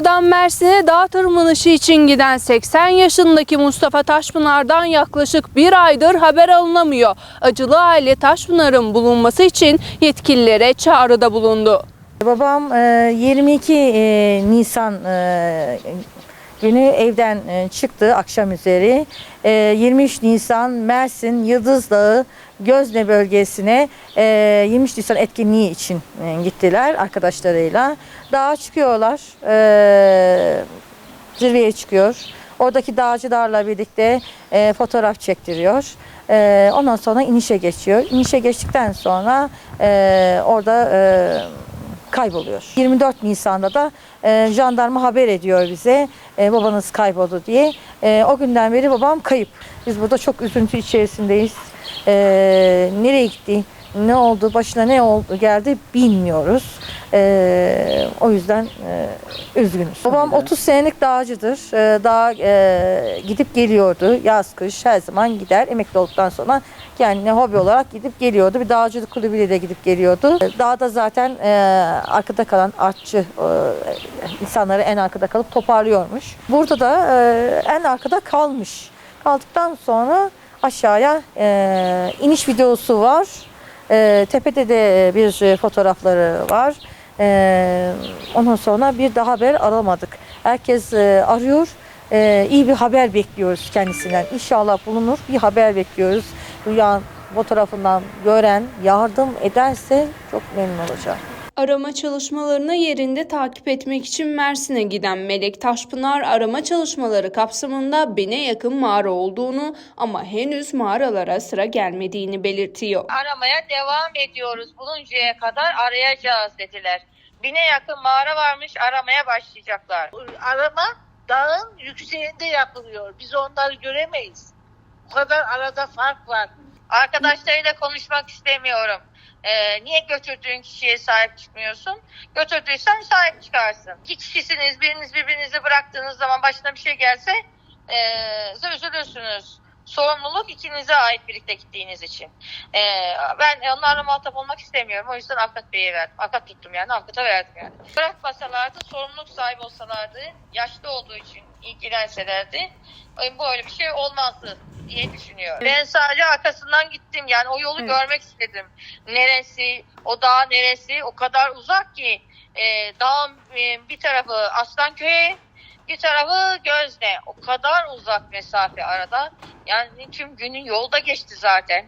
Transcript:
Konya'dan Mersin'e dağ tırmanışı için giden 80 yaşındaki Mustafa Taşpınar'dan yaklaşık bir aydır haber alınamıyor. Acılı aile Taşpınar'ın bulunması için yetkililere çağrıda bulundu. Babam e, 22 e, Nisan e, günü evden e, çıktı akşam üzeri. E, 23 Nisan Mersin Yıldız Dağı Gözne bölgesine e, 23 Nisan etkinliği için e, gittiler arkadaşlarıyla. Dağa çıkıyorlar. E, zirveye çıkıyor. Oradaki dağcılarla birlikte e, fotoğraf çektiriyor. E, ondan sonra inişe geçiyor. İnişe geçtikten sonra e, orada e, kayboluyor. 24 Nisan'da da e, jandarma haber ediyor bize e, babanız kayboldu diye. E, o günden beri babam kayıp. Biz burada çok üzüntü içerisindeyiz. E, nereye gitti, ne oldu, başına ne oldu geldi bilmiyoruz. E, o yüzden e, üzgünüz. Babam 30 senelik dağcıdır. E, dağa e, gidip geliyordu. Yaz kış her zaman gider. Emekli olduktan sonra kendine hobi olarak gidip geliyordu. Bir dağcılık kulübüyle de gidip geliyordu. E, Dağda zaten e, arkada kalan artçı e, insanları en arkada kalıp toparlıyormuş. Burada da e, en arkada kalmış. Kaldıktan sonra aşağıya e, iniş videosu var. E, tepede de bir fotoğrafları var. E, ondan sonra bir daha haber alamadık. Herkes e, arıyor. E, iyi bir haber bekliyoruz kendisinden. İnşallah bulunur. Bir haber bekliyoruz. Duyan, fotoğrafından gören yardım ederse çok memnun olacağım. Arama çalışmalarını yerinde takip etmek için Mersin'e giden Melek Taşpınar arama çalışmaları kapsamında bine yakın mağara olduğunu ama henüz mağaralara sıra gelmediğini belirtiyor. aramaya devam ediyoruz. Buluncaya kadar arayacağız dediler. Bine yakın mağara varmış aramaya başlayacaklar. arama dağın yükseğinde yapılıyor. Biz onları göremeyiz. Bu kadar arada fark var. Arkadaşlarıyla konuşmak istemiyorum. Ee, niye götürdüğün kişiye sahip çıkmıyorsun? Götürdüysen sahip çıkarsın. İki kişisiniz biriniz birbirinizi bıraktığınız zaman başına bir şey gelse ee, üzülürsünüz. Sorumluluk ikinize ait birlikte gittiğiniz için. Ee, ben onlarla muhatap olmak istemiyorum. O yüzden Avukat Bey'e verdim. Avukat tuttum yani. Avukata verdim yani. Bırakmasalardı, sorumluluk sahibi olsalardı, yaşlı olduğu için ilgilenselerdi e, böyle bir şey olmazdı diye düşünüyorum. Ben sadece arkasından gittim. Yani o yolu görmek istedim. Neresi, o dağ neresi o kadar uzak ki e, dağın e, bir tarafı Aslanköy'e bir tarafı Gözne. O kadar uzak mesafe arada. Yani tüm günün yolda geçti zaten.